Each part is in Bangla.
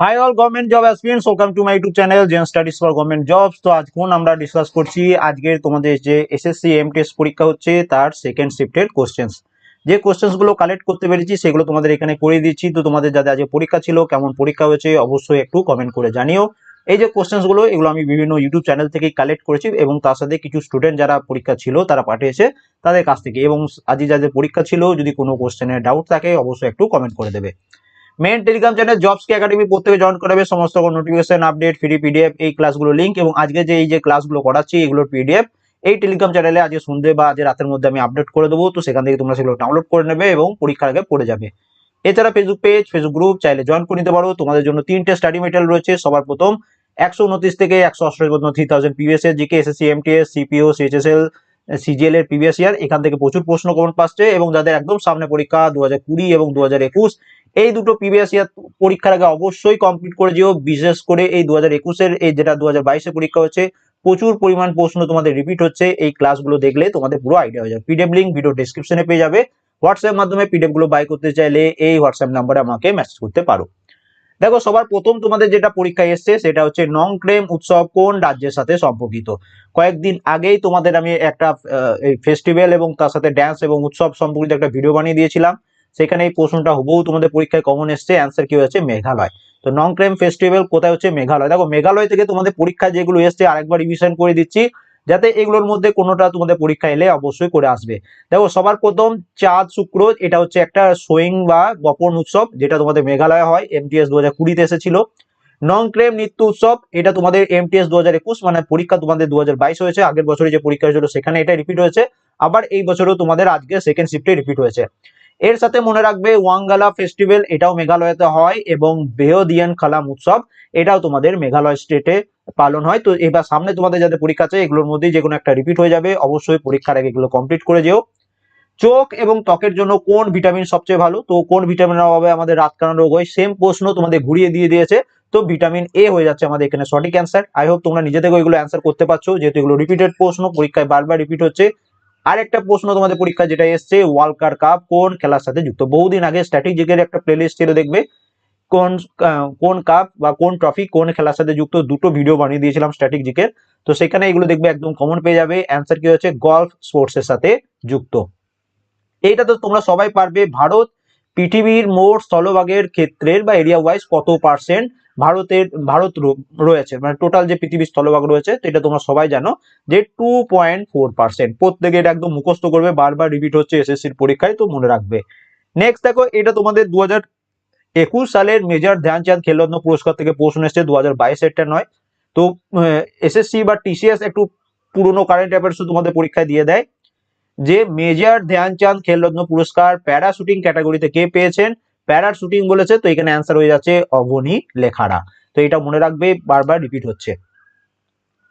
Hi all government job aspirants welcome to my YouTube channel Zen studies for government jobs তো আজকে আমরা ডিসকাস করছি? আজকের তোমাদের যে এসএসসি এমটিএস পরীক্ষা হচ্ছে, তার সেকেন্ড শিফটের কোশ্চেন্স যে কোশ্চেন্সগুলো কালেক্ট করতে পেরেছি, সেগুলো তোমাদের এখানে করে দিচ্ছি। তো তোমাদের যাদের আজকে পরীক্ষা ছিল, কেমন পরীক্ষা হয়েছে, অবশ্যই একটু কমেন্ট করে জানিও। এই যে কোশ্চেন্সগুলো, এগুলো আমি বিভিন্ন ইউটিউব চ্যানেল থেকেই কালেক্ট করেছি এবং তার সাথে কিছু স্টুডেন্ট যারা পরীক্ষা ছিল, তারা পাঠিয়েছে তাদের কাছ থেকে। এবং আজকে যাদের পরীক্ষা ছিল, যদি কোনো কোশ্চেনের ডাউট থাকে, অবশ্যই একটু কমেন্ট করে দেবে। মেন টেলিগ্রাম চ্যানেল জবস কি একাডেমি প্রত্যেকে জয়েন করাবে, সমস্ত নোটিফিকেশন আপডেট ফ্রি পিডিএফ এই ক্লাসগুলো লিঙ্ক এবং আজকে যে এই যে ক্লাসগুলো করাচ্ছি, এগুলোর পিডিএফ এই টেলিগ্রাম চ্যানেলে আজকে সন্ধ্যে বা আজ রাতের মধ্যে আমি আপডেট করে দেবো। তো সেখান থেকে তোমরা সেগুলো ডাউনলোড করে নেবে এবং পরীক্ষার আগে পড়ে যাবে। এছাড়া ফেসবুক পেজ ফেসবুক গ্রুপ চাইলে জয়েন করে নিতে পারো। তোমাদের জন্য তিনটে স্টাডি মেটেরিয়াল রয়েছে। সবার প্রথম একশো উনত্রিশ থেকে একশো অষ্টআশি পর্যন্ত থ্রি থাউজেন্ড পিভিএস এর GK SSC MTS CPO CHSL CGL এর প্রিভিয়াস ইয়ার এখান থেকে প্রচুর প্রশ্ন কমন পাচ্ছে এবং যাদের একদম সামনে পরীক্ষা দু হাজার কুড়ি এবং দু হাজার একুশ, এই দুটো প্রিভিয়াস ইয়ার পরীক্ষার আগে অবশ্যই কমপ্লিট করে যেও, বিশেষ করে এই দু হাজার একুশের, এই যেটা দু হাজার পরীক্ষা হচ্ছে, প্রচুর পরিমাণ প্রশ্ন তোমাদের রিপিট হচ্ছে, এই ক্লাসগুলো দেখলে তোমাদের পুরো আইডিয়া হয়ে যাবে। পিডিএফ লিঙ্ক ভিডিও ডিসক্রিপশনে পেয়ে যাবে। হোয়াটসঅ্যাপ মাধ্যমে পিডিএফগুলো বাই করতে চাইলে এই হোয়াটসঅ্যাপ নাম্বারে আমাকে মেসেজ করতে পারো। দেখো, সবার প্রথম তোমাদের যেটা পরীক্ষা এসছে সেটা হচ্ছে নং ক্রেম উৎসব কোন রাজ্যের সাথে সম্পর্কিত? কয়েকদিন আগেই তোমাদের আমি একটা ফেস্টিভ্যাল এবং তার সাথে ড্যান্স এবং উৎসব সম্পর্কিত একটা ভিডিও বানিয়ে দিয়েছিলাম। সেখানে এই প্রশ্নটা হুবহু তোমাদের পরীক্ষায় কমন এসছে অ্যান্সার কি হয়েছে? মেঘালয়। তো নং ক্রেম ফেস্টিভ্যাল কোথায় হচ্ছে? মেঘালয়। দেখো, মেঘালয় থেকে তোমাদের পরীক্ষা যেগুলো এসছে, আরেকবার রিভিশন করে দিচ্ছি। যাতে এগুলোর মধ্যে কোনোটা তোমাদের পরীক্ষা এলে অবশ্যই করে আসবে। দেখো, সবার প্রথম চাঁদ, শুক্র, এটা হচ্ছে একটা সোয়িং বা বপন উৎসব, যেটা তোমাদের মেঘালয় হয় এমটিএস দু হাজার কুড়িতে এসেছিল। নং ক্রেম নৃত্য উৎসব, এটা তোমাদের এমটিএস দু হাজার একুশ মানে পরীক্ষা তোমাদের দু হাজার বাইশ হয়েছে, আগের বছরে যে পরীক্ষা হয়েছিল সেখানে এটা রিপিট হয়েছে। আবার এই বছরও তোমাদের আজকে সেকেন্ড শিফটে রিপিট হয়েছে। এর সাথে মনে রাখবে ওয়াঙ্গালা ফেস্টিভ্যাল, এটাও মেঘালয়তে হয়, এবং বেহদিয়ান খালাম উৎসব, এটাও তোমাদের মেঘালয় স্টেটে পালন হয়। তো এবার সামনে তোমাদের যাদের পরীক্ষা আছে, এগুলোর মধ্যেই যে কোনো একটা রিপিট হয়ে যাবে। অবশ্যই পরীক্ষার আগে এগুলো কমপ্লিট করে যেও। চোখ এবং ত্বকের জন্য কোন ভিটামিন সবচেয়ে ভালো? তো কোন ভিটামিনের অভাবে আমাদের রাত কানা রোগ হয়? সেম প্রশ্ন তোমাদের ঘুরিয়ে দিয়ে দিয়েছে। তো ভিটামিন এ হয়ে যাচ্ছে আমাদের এখানে সঠিক অ্যান্সার আই হোপ তোমরা নিজে থেকে ওইগুলো অ্যান্সার করতে পারছ। যেহেতু এগুলো রিপিটেড প্রশ্ন, পরীক্ষায় বারবার রিপিট হচ্ছে। আরেকটা প্রশ্ন তোমাদের পরীক্ষা যেটা এসছে ওয়ার্ল্ড কাপ কোন খেলার সাথে যুক্ত? বহুদিন আগে স্ট্র্যাটেজিকের একটা প্লেলিস্ট ছিল, দেখবে? কোন কোন কাপ বা কোন ট্রফি কোন খেলার সাথে যুক্ত? দুটো ভিডিও বানিয়ে দিয়েছিলাম স্ট্র্যাটেজিকের তো সেখানে এগুলো দেখবে একদম কমন পেয়ে যাবে। অ্যান্সার কি হচ্ছে গলফ স্পোর্টস এর সাথে যুক্ত। এইটা তো তোমরা সবাই পারবে। ভারত পৃথিবীর মোট স্থলভাগের ক্ষেত্রের বা এরিয়া ওয়াইজ কত পার্সেন্ট ভারতের, ভারত রয়েছে মানে টোটাল যে পৃথিবীর স্থলভাগ রয়েছে, তো এটা তোমরা সবাই জানো যে টু পয়েন্ট ফোর পার্সেন্ট প্রত্যেকে এটা একদম মুখস্থ করবে, বারবার রিপিট হচ্ছে এসএসসির পরীক্ষায়, তো মনে রাখবে। নেক্সট দেখো, এটা তোমাদের দু হাজার একুশ সালের মেজর ধ্যানচাঁদ খেলরত্ন পুরস্কার থেকে প্রশ্ন এসছে দু হাজার বাইশেরটা নয়। তো এসএসসি বা টিসিএস একটু পুরনো কারেন্ট অ্যাফেয়ার্স তোমাদের পরীক্ষায় দিয়ে দেয়। যে মেজর ধ্যানচাঁদ খেলরত্ন পুরস্কার প্যারাশুটিং ক্যাটাগরিতে কে পেয়েছেন? প্যারা শুটিং বলেছে, তো এখানে অ্যান্সার হয়ে যাচ্ছে অবনী লেখারা। তো এটা মনে রাখবে, বারবার রিপিট হচ্ছে।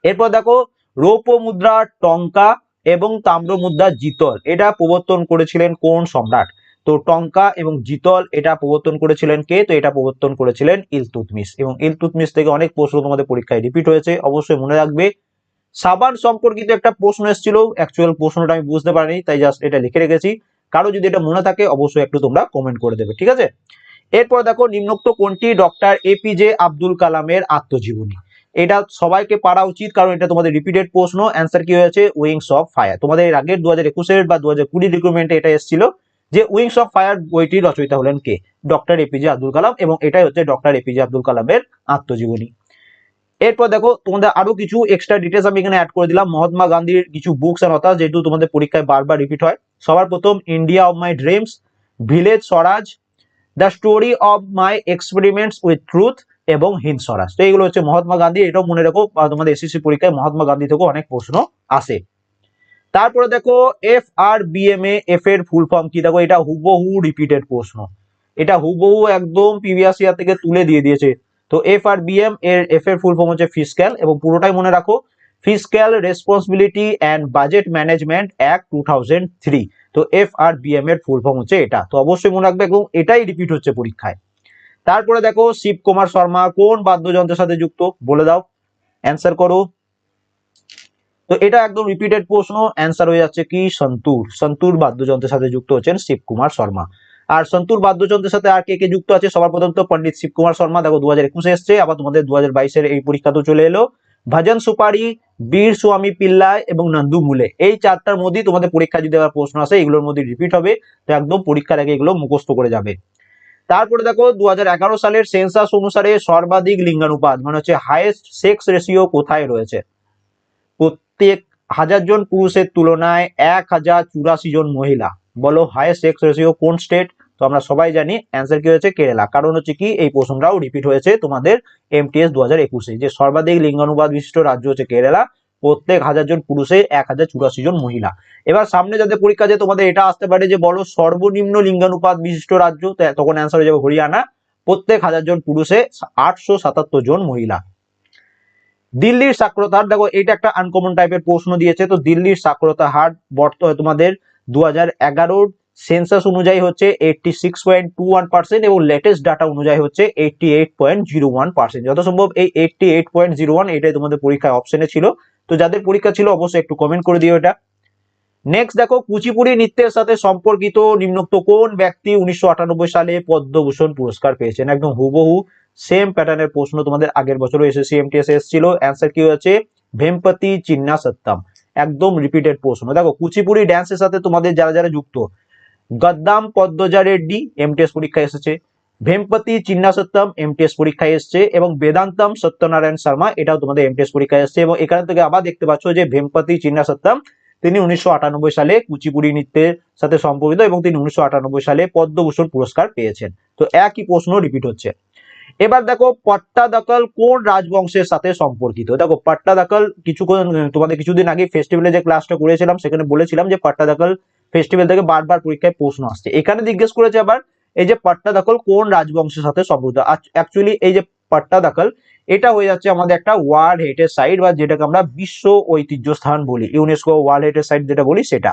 এরপর দেখো, রৌপ্য মুদ্রা টঙ্কা এবং তাম্র মুদ্রা জিতল, এটা প্রবর্তন করেছিলেন কোন সম্রাট? তো টঙ্কা এবং জিতল, এটা প্রবর্তন করেছিলেন কে? তো এটা প্রবর্তন করেছিলেন ইলতুতমিস এবং ইলতুতমিস থেকে অনেক প্রশ্ন তোমাদের পরীক্ষায় রিপিট হয়েছে, অবশ্যই মনে রাখবে। সাবান সম্পর্কিত একটা প্রশ্ন এসেছিল অ্যাকচুয়াল প্রশ্নটা আমি বুঝতে পারিনি, তাই জাস্ট এটা লিখে রেখেছি। কারও যদি এটা মনে থাকে, অবশ্যই একটু তোমরা কমেন্ট করে দেবে, ঠিক আছে? এরপর দেখো, নিম্নোক্ত কোনটি? ডক্টর এপিজে আব্দুল কালামের আত্মজীবনী। এটা সবাইকে পারা উচিত, কারণ এটা তোমাদের রিপিটেড প্রশ্ন। অ্যান্সার কি হয়েছে? উইংস অফ ফায়ার তোমাদের এর আগের দু হাজার একুশের বা দু হাজার কুড়ি রিক্রুটমেন্টে এটা এসেছিল যে উইংস অফ ফায়ার বইটির রচয়িতা হলেন কে? ডক্টর এপিজে আব্দুল কালাম, এবং এটাই হচ্ছে ডক্টর এপিজে আব্দুল কালামের আত্মজীবনী। এরপর দেখো, তোমাদের আরও কিছু এক্সট্রা ডিটেলস আমি এখানে অ্যাড করে দিলাম। মহাত্মা গান্ধীর কিছু বুকস এন্ড অথা যেহেতু তোমাদের পরীক্ষায় বারবার রিপিট হয়। সবার প্রথম India of my dreams village Swaraj the story of my experiments with truth এবং হিন্দ স্বরাজ তো এইগুলো হচ্ছে মহাত্মা গান্ধী, এটাও মনে রাখো তোমাদের এসএসসি পরীক্ষায় মহাত্মা গান্ধী থেকেও অনেক প্রশ্ন আসে। তারপরে দেখো F R B BMA F এর ফুল ফর্ম কি? দেখো, এটা হুবহু রিপিটেড প্রশ্ন। এটা হুবহু একদম প্রিভিয়াস ইয়ার থেকে তুলে দিয়ে দিয়েছে। তো এফ আর বিএম এর এফ এর ফুল ফর্ম হচ্ছে ফিসক্যাল এবং পুরোটাই মনে রাখো fiscal responsibility and budget management act two thousand three তো এফ আর বিএম এর ফুল ফর্ম হচ্ছে এটা। তো অবশ্যই মনে রাখবে এবং এটাই রিপিট হচ্ছে পরীক্ষায়। তারপরে দেখো শিব কুমার শর্মা কোন বাদ্যযন্ত্রের সাথে যুক্ত? বলে দাও। অ্যান্সার করো। তো এটা একদম রিপিটেড প্রশ্ন। অ্যান্সার হয়ে যাচ্ছে কি? সন্তুর। সন্তুর বাদ্যযন্ত্রের সাথে যুক্ত হচ্ছেন শিব কুমার শর্মা। আর সন্তুর বাদ্যযন্ত্রের সাথে আর কে কে যুক্ত আছে? সবার প্রথম তো পণ্ডিত শিবকুমার শর্মা। দেখো দু হাজার একুশে এসছে আবার তোমাদের দু হাজার বাইশের এই পরীক্ষা তো চলে এলো। ভজন সুপারি, বীর স্বামী পিল্লাই এবং নন্দু মুলে। এই চারটার মধ্যেই তোমাদের পরীক্ষা যদি আবার প্রশ্ন আসে, এগুলোর মধ্যে রিপিট হবে। তো একদম পরীক্ষার আগে এগুলো মুখস্থ করে যাবে। তারপরে দেখো দু হাজার এগারো সালের সেন্সাস অনুসারে সর্বাধিক লিঙ্গানুপাত মানে হচ্ছে হাইয়েস্ট সেক্স রেশিও কোথায় রয়েছে? প্রত্যেক হাজার জন পুরুষের তুলনায় এক হাজার চুরাশি জন মহিলা। বলো হাইয়েস্ট সেক্স রেশিও কোন স্টেট তো আমরা সবাই জানি অ্যান্সার কি হয়েছে কেরালা। কারণ হচ্ছে কি, এই প্রশ্নটাও রিপিট হয়েছে তোমাদের এমটিএস দু হাজার একুশে। যে সর্বাধিক লিঙ্গানুবাদ বিশিষ্ট রাজ্য হচ্ছে কেরালা, প্রত্যেক হাজার জন পুরুষে এক হাজার চুরাশি জন মহিলা। এবার সামনে যাদের পরীক্ষা আছে, তোমাদের এটা আসতে পারে যে বলো, সর্বনিম্ন লিঙ্গানুপাত বিশিষ্ট রাজ্য তখন অ্যান্সার হয়ে যাবে হরিয়ানা। প্রত্যেক হাজার জন পুরুষে আটশো সাতাত্তর জন মহিলা। দিল্লির সাক্ষরতা হার দেখো এটা একটা আনকমন টাইপের প্রশ্ন দিয়েছে। তো দিল্লির সাক্ষরতা হার বর্তমানে তোমাদের দু হাজার এগারোর সেন্সাস অনুযায়ী হচ্ছে eighty six point two one percent এবং লেটেস্ট ডাটা অনুযায়ী হচ্ছে eighty eight point zero one percent যত সম্ভব এই eighty eight point zero one এটাই তোমাদের পরীক্ষায় অপশনে ছিল। তো যাদের পরীক্ষা ছিল অবশ্যই একটু কমেন্ট করে দিও এটা। নেক্সট দেখো, কুচিপুড়ি নৃত্যের সাথে সম্পর্কিত নিম্নোক্ত কোন ব্যক্তি উনিশশো আটানব্বই সালে পদ্মভূষণ পুরস্কার পেয়েছেন? একদম হুবহু সেম প্যাটার্নের প্রশ্ন তোমাদের আগের বছরও এসএসসি এমটিএস এসেছিল। অ্যান্সার কি হয়েছে? ভেমপতি চিন্না সত্তাম একদম রিপিটেড প্রশ্ন দেখো, কুচিপুড়ি ড্যান্সের সাথে তোমাদের যারা যারা যুক্ত, গদ্দাম পদ্মজা রেড্ডি এমটিএস পরীক্ষায় এসেছে, ভেমপতি চিন্না সত্তম এমটিএস পরীক্ষায় এসেছে, এবং বেদান্তম সত্যনারায়ণ শর্মা, এটাও তোমাদের এমটিএস পরীক্ষায় এসেছে, এবং এখান থেকে আবার দেখতে পাচ্ছ যে ভেমপতি চিন্না সত্তম তিনি উনিশশো আটানব্বই সালে কুচিপুড়ি নৃত্যের সাথে সম্পর্কিত, এবং তিনি উনিশশো আটানব্বই সালে পদ্মভূষণ পুরস্কার পেয়েছেন। তো একই প্রশ্ন রিপিট হচ্ছে। এবার দেখো পট্টাদকল কোন রাজবংশের সাথে সম্পর্কিত? দেখো পট্টাদকল কিছু তোমাদের কিছুদিন আগে ফেস্টিভ্যালে যে ক্লাসটা করেছিলাম, সেখানে বলেছিলাম যে পট্টাদকল ফেস্টিভ্যাল থেকে বারবার পরীক্ষায় প্রশ্ন আসছে। এখানে জিজ্ঞেস করেছে আবার, এই যে পট্টাদকল কোন রাজবংশের সাথে সম্পর্কিত? অ্যাকচুয়ালি এই যে পট্টাদকল এটা হয়ে যাচ্ছে আমাদের একটা ওয়ার্ল্ড হেরিটেজ সাইট বা যেটাকে আমরা বিশ্ব ঐতিহ্য স্থান বলি ইউনেস্কো ওয়ার্ল্ড হেরিটেজ সাইট যেটা বলি সেটা।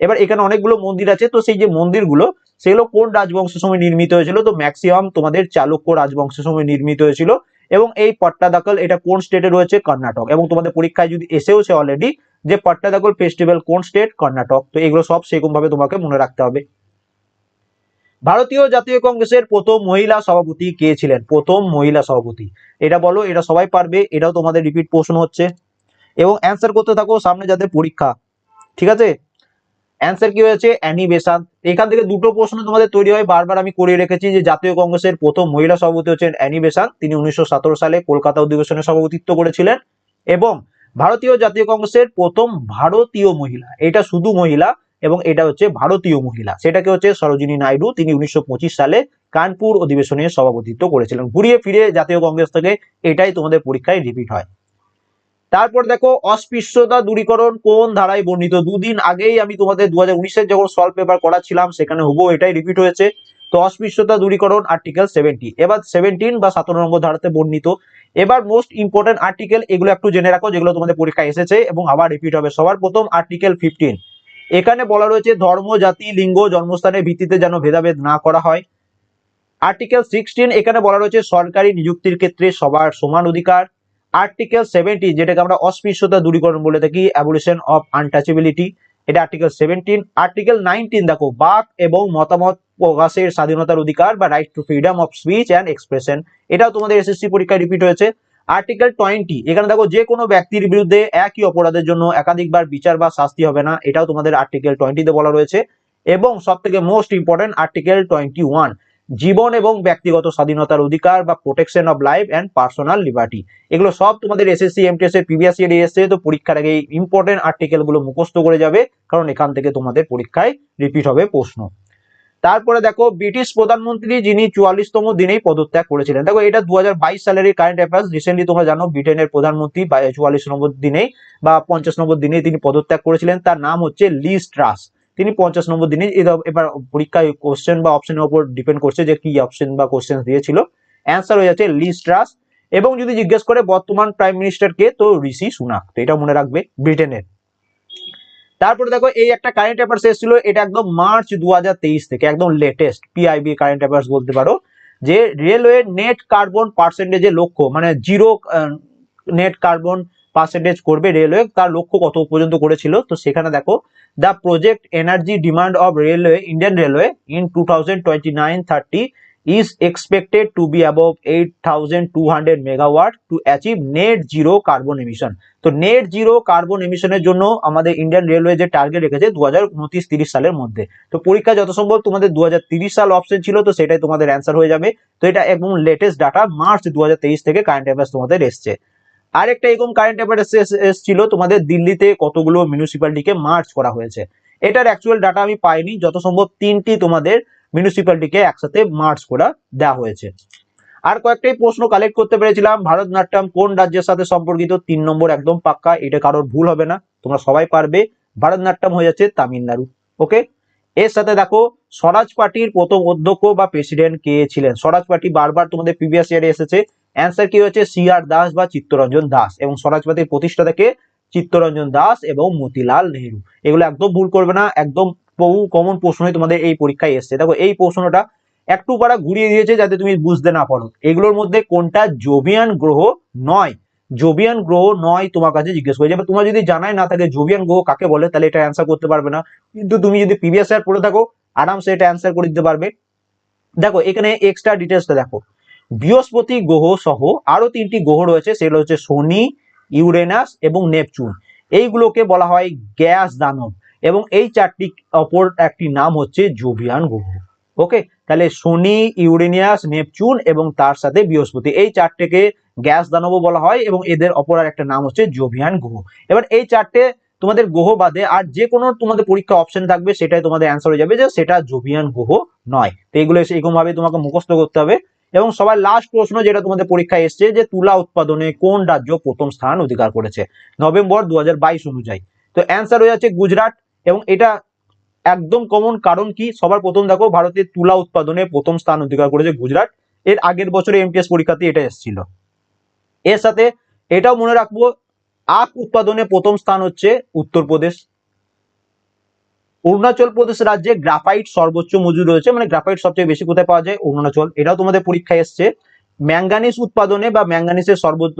এবার এখানে অনেকগুলো মন্দির আছে, তো সেই যে মন্দিরগুলো সেগুলো কোন রাজবংশের সময় নির্মিত হয়েছিল? তো ম্যাক্সিমাম তোমাদের চালুক্য রাজবংশের সময় নির্মিত হয়েছিল এবং এই পট্টাদাকল এটা কোন স্টেটে রয়েছে? কর্ণাটক। এবং তোমাদের পরীক্ষায় যদি এসেওছে অলরেডি যে পট্টাদাকল ফেস্টিভ্যাল কোন স্টেট কর্ণাটক। তো এগুলো সব সেরকম ভাবে তোমাকে মনে রাখতে হবে। ভারতীয় জাতীয় কংগ্রেসের প্রথম মহিলা সভাপতি কে ছিলেন? প্রথম মহিলা সভাপতি। এটা বলো, এটা সবাই পারবে? এটাও তোমাদের রিপিট প্রশ্ন হচ্ছে। এবং অ্যান্সার করতে থাকো সামনে যাদের পরীক্ষা। ঠিক আছে? অ্যান্সার কি হয়েছে? অ্যানি বেসান্ত এখান থেকে দুটো প্রশ্ন তোমাদের তৈরি হয়। বারবার আমি করিয়ে রেখেছি যে জাতীয় কংগ্রেসের প্রথম মহিলা সভাপতি হচ্ছেন অ্যানি বেসান্ত তিনি উনিশশো সতেরো সালে কলকাতা অধিবেশনে সভাপতিত্ব করেছিলেন। এবং ভারতীয় জাতীয় কংগ্রেসের প্রথম ভারতীয় মহিলা। এটা শুধু মহিলা এবং এটা হচ্ছে ভারতীয় মহিলা। সেটাকে হচ্ছে সরোজিনী নাইডু। তিনি উনিশশো পঁচিশ সালে কানপুর অধিবেশনে সভাপতিত্ব করেছিলেন। ঘুরিয়ে ফিরে জাতীয় কংগ্রেস থেকে এটাই তোমাদের পরীক্ষায় রিপিট হয়। তারপর দেখো অস্পৃশ্যতা দূরীকরণ কোন ধারায় বর্ণিত? দুদিন আগেই আমি তোমাদের দু হাজার যখন সলভ পেপার করাচ্ছিলাম, সেখানে হুবো এটাই রিপিট হয়েছে। তো অস্পৃশ্যতা দূরীকরণ আর্টিকেল সেভেন্টি এবার সেভেন্টিন বা সতেরো নম্বর ধারাতে বর্ণিত। এবার মোস্ট ইম্পর্টেন্ট আর্টিকেল এগুলো একটু জেনে রাখো, যেগুলো তোমাদের পরীক্ষায় এসেছে এবং আবার রিপিট হবে। সবার প্রথম আর্টিকেল ফিফটিন এখানে বলা রয়েছে ধর্ম, জাতি, লিঙ্গ, জন্মস্থানের ভিত্তিতে যেন ভেদাভেদ না করা হয়। আর্টিকেল সিক্সটিন এখানে বলা রয়েছে সরকারি নিযুক্তির ক্ষেত্রে সবার সমান অধিকার। আর্টিকেল সেভেন্টি যেটাকে আমরা অস্পৃশ্যতা দূরীকরণ বলে থাকি অ্যাবলিশন অফ আনটাচেবিলিটি এটা আর্টিকেল সেভেন্টিন আর্টিকেল নাইনটিন দেখো, বাক এবং মতামত প্রকাশের স্বাধীনতার অধিকার বা right to freedom of speech and expression এটাও তোমাদের এসএসসি পরীক্ষায় রিপিট হয়েছে। আর্টিকেল টোয়েন্টি এখানে দেখো, যে কোনো ব্যক্তির বিরুদ্ধে একই অপরাধের জন্য একাধিকবার বিচার বা শাস্তি হবে না। এটাও তোমাদের আর্টিকেল টোয়েন্টিতে বলা রয়েছে। এবং সব থেকে most important article twenty one জীবন এবং ব্যক্তিগত স্বাধীনতার অধিকার বা protection of life and personal liberty এগুলো সব তোমাদের এসএসসি এমটিএস এর প্রিভিয়াস ইয়ারে এসেছে, তো পরীক্ষার আগে ইম্পর্টেন্ট আর্টিকেলগুলো মুখস্থ করে যাবে, কারণ এখান থেকে তোমাদের পরীক্ষায় রিপিট হবে প্রশ্ন। তারপরে দেখো, ব্রিটিশ প্রধানমন্ত্রী যিনি চুয়াল্লিশতম দিনেই পদত্যাগ করেছিলেন। দেখো, এটা দু হাজার বাইশ সালের কারেন্ট অ্যাফেয়ার্স রিসেন্টলি তোমরা জানো, ব্রিটেনের প্রধানমন্ত্রী চুয়াল্লিশ নম্বর দিনেই বা পঞ্চাশ নম্বর দিনেই তিনি পদত্যাগ করেছিলেন। তার নাম হচ্ছে লিস ট্রাস তিনি পঞ্চাশ নম্বর দিনে এবার পরীক্ষায় কোশ্চেন বা অপশনের উপর ডিপেন্ড করছে যে কি অপশন বা কোশ্চেন দিয়েছিল। অ্যান্সার হয়ে যাচ্ছে লিস ট্রাস এবং যদি জিজ্ঞেস করে বর্তমান প্রাইম মিনিস্টার কে, তো ঋষি সুনাক। তো এটা মনে রাখবে ব্রিটেনের। তারপরে দেখো, এই একটা কারেন্ট অ্যাফেয়ার্স এসেছিল, এটা একদম মার্চ দু হাজার তেইশ থেকে, একদম লেটেস্ট পিআইবি কারেন্ট অ্যাফেয়ার্স বলতে পারো, যে রেলওয়ে নেট কার্বন পার্সেন্টেজের লক্ষ্য মানে জিরো নেট কার্বন পার্সেন্টেজ করবে রেলওয়ে তার লক্ষ্য কত পর্যন্ত করেছিল? তো সেখানে দেখো the project energy demand of railway Indian railway in two thousand twenty nine thirty is expected to be above 8200 megawatt to achieve net zero carbon emission. তো নেট জিরো কার্বন এমিশনের জন্য আমাদের ইন্ডিয়ান রেলওয়ে যে টার্গেট রেখেছে দু হাজার উনত্রিশ তিরিশ সালের মধ্যে। তো পরীক্ষা যত সম্ভব, তোমাদের দু সাল অপশন ছিল, তো সেটাই তোমাদের অ্যান্সার হয়ে যাবে। তো এটা একদম লেটেস্ট ডাটা মার্চ দু হাজার তেইশ থেকে কারেন্ট অ্যাফেয়ার্স তোমাদের এসছে। আরেকটা এরকম কারেন্ট অ্যাফেয়ার্স এসেছিল, তোমাদের দিল্লিতে কতগুলো মিউনিসিপ্যালিটিকে মার্চ করা হয়েছে। এটার অ্যাকচুয়াল ডাটা আমি পাইনি যত সম্ভব তিনটি তোমাদের মিউনিসিপ্যালিটিকে একসাথে মার্চ করা দেওয়া হয়েছে। আর কয়েকটাই প্রশ্ন কালেক্ট করতে পেরেছিলাম, ভারতনাট্যম কোন রাজ্যের সাথে সম্পর্কিত? তিন নম্বর একদম পাক্কা, এটা কারোর ভুল হবে না, তোমরা সবাই পারবে, ভারতনাট্যম হয়ে যাচ্ছে তামিলনাড়ু ওকে এর সাথে দেখো, স্বরাজ পার্টির প্রথম অধ্যক্ষ বা প্রেসিডেন্ট কে ছিলেন? স্বরাজ পার্টি বারবার তোমাদের প্রিভিয়াস ইয়ারে এসেছে অ্যান্সার কি হচ্ছে? সি আর দাস বা চিত্তরঞ্জন দাস এবং স্বরাজ পার্টির প্রতিষ্ঠাতা কে চিত্তরঞ্জন দাস এবং মতিলাল নেহরু। এগুলো একদম ভুল করবে না, একদম বহু কমন প্রশ্নই তোমাদের এই পরীক্ষায় এসছে। দেখো, এই প্রশ্নটা একটু পারা ঘুরিয়ে দিয়েছে যাতে তুমি বুঝতে না পারো। এগুলোর মধ্যে কোনটা জোবিয়ান গ্রহ নয়? জোবিয়ান গ্রহ নয় তোমার কাছে জিজ্ঞেস করে যাবে তোমার যদি জানাই না থাকে জোবিয়ান গ্রহ কাকে বলে, তাহলে এটা অ্যান্সার করতে পারবে না। কিন্তু তুমি যদি প্রিভিয়াস পড়ে থাকো, আরামসে এটা অ্যান্সার করে দিতে পারবে। দেখো, এখানে এক্সট্রা ডিটেলসটা দেখো। বৃহস্পতি গ্রহ সহ আরও তিনটি গ্রহ রয়েছে, সেগুলো হচ্ছে শনি, ইউরেনাস এবং নেপচুন। এইগুলোকে বলা হয় গ্যাস দানব এবং এই চারটি অপর একটি নাম হচ্ছে জোবিয়ান গ্রহ। ওকে? তাহলে শনি ইউরেনিয়াস নেপচুন এবং তার সাথে বৃহস্পতি। এই চারটেকে গ্যাস দানব বলা হয় এবং এদের অপর আর একটা নাম হচ্ছে জোভিয়ান গ্রহ। এবার এই চারটে তোমাদের গ্রহ বাদে আর যে কোনো তোমাদের পরীক্ষা অপশন থাকবে, সেটাই তোমাদের অ্যান্সার হয়ে যাবে যে সেটা জোভিয়ান গ্রহ নয়। তো এগুলো এরকম ভাবে তোমাকে মুখস্থ করতে হবে। এবং সবার লাস্ট প্রশ্ন যেটা তোমাদের পরীক্ষায় এসছে যে তুলা উৎপাদনে কোন রাজ্য প্রথম স্থান অধিকার করেছে? নভেম্বর দু হাজার বাইশ অনুযায়ী। তো অ্যান্সার হয়ে যাচ্ছে গুজরাট এবং এটা একদম কমন কারণ কি? সবার প্রথম দেখো ভারতের তুলা উৎপাদনে প্রথম স্থান অধিকার করেছে গুজরাট। এর আগের বছরে এমটিএস পরীক্ষাতে এটা এসেছিল। এর সাথে এটাও মনে রাখব, আখ উৎপাদনে প্রথম স্থান হচ্ছে উত্তরপ্রদেশ। অরুণাচল প্রদেশ রাজ্যে গ্রাফাইট সর্বোচ্চ মজুর রয়েছে মানে গ্রাফাইট সবচেয়ে বেশি কোথায় পাওয়া যায়? অরুণাচল। এটাও তোমাদের পরীক্ষায় এসছে। ম্যাঙ্গানিস উৎপাদনে বা ম্যাঙ্গানিসের সর্বোচ্চ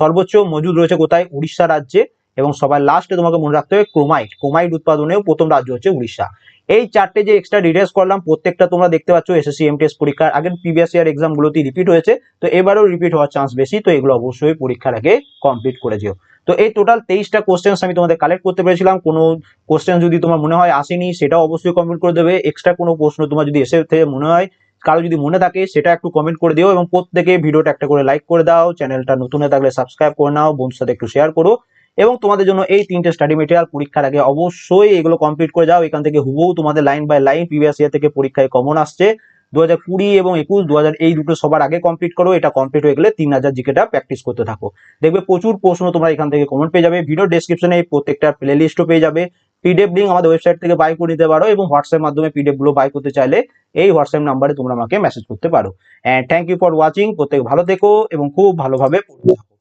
সর্বোচ্চ মজুদ রয়েছে কোথায়? উড়িষ্যা রাজ্যে। এবং সবার লাস্টে তোমাকে মনে রাখতে হবে ক্রোমাইট ক্রোমাইট উৎপাদনেও প্রথম রাজ্য হচ্ছে উড়িষ্যা। এই চারটে যে এক্সট্রা ডিটেলস করলাম, প্রত্যেকটা তোমরা দেখতে পাচ্ছ এসএসসি এমটিএস পরীক্ষার আগের প্রিভিয়াস ইয়ার এক্সাম গুলোতে রিপিট হয়েছে। তো এবারেও রিপিট হওয়ার চান্স বেশি, তো এগুলো অবশ্যই পরীক্ষার আগে কমপ্লিট করে যেও। তো এই টোটাল তেইশটা কোশ্চেন্স আমি তোমাদের কালেক্ট করতে পেরেছিলাম। কোনো কোশ্চেন যদি তোমার মনে হয় আসেনি সেটা অবশ্যই কমপ্লিট করে দেবে। এক্সট্রা কোনো প্রশ্ন তোমার যদি এসে থেকে মনে হয়, কারও যদি মনে থাকে, সেটা একটু কমেন্ট করে দিও এবং প্রত্যেকে ভিডিওটা একটা করে লাইক করে দাও। চ্যানেলটা নতুন হয়ে থাকলে সাবস্ক্রাইব করে নাও বন্ধুর সাথে একটু শেয়ার করো। এবং তোমাদের জন্য এই তিনটে স্টাডি মেটেরিয়াল পরীক্ষার আগে অবশ্যই এগুলো কমপ্লিট করে যাও। এখান থেকে হুবহু তোমাদের line by line previous year থেকে পরীক্ষায় কমন আসছে। দু হাজার কুড়ি এবং একুশ দু হাজার এই দুটো সবার আগে কমপ্লিট করো। এটা কমপ্লিট হয়ে গেলে তিন হাজার জিকেটা প্র্যাকটিস করতে থাকো। দেখবে প্রচুর প্রশ্ন তোমরা এখান থেকে কমেন্ট পেয়ে যাবে। ভিডিও ডেসক্রিপশনে এই প্রত্যেকটা প্লে লিস্টও পেয়ে যাবে। পিডিএফ লিঙ্ক আমাদের ওয়েবসাইট থেকে বাই করে নিতে পারো এবং হোয়াটসঅ্যাপ মাধ্যমে পিডিএফগুলো বাই করতে চাইলে এই হোয়াটসঅ্যাপ নাম্বারে তোমরা আমাকে মেসেজ করতে পারো। And thank you for watching প্রত্যেক ভালো থেকো এবং খুব ভালোভাবে পড়তে থাকো।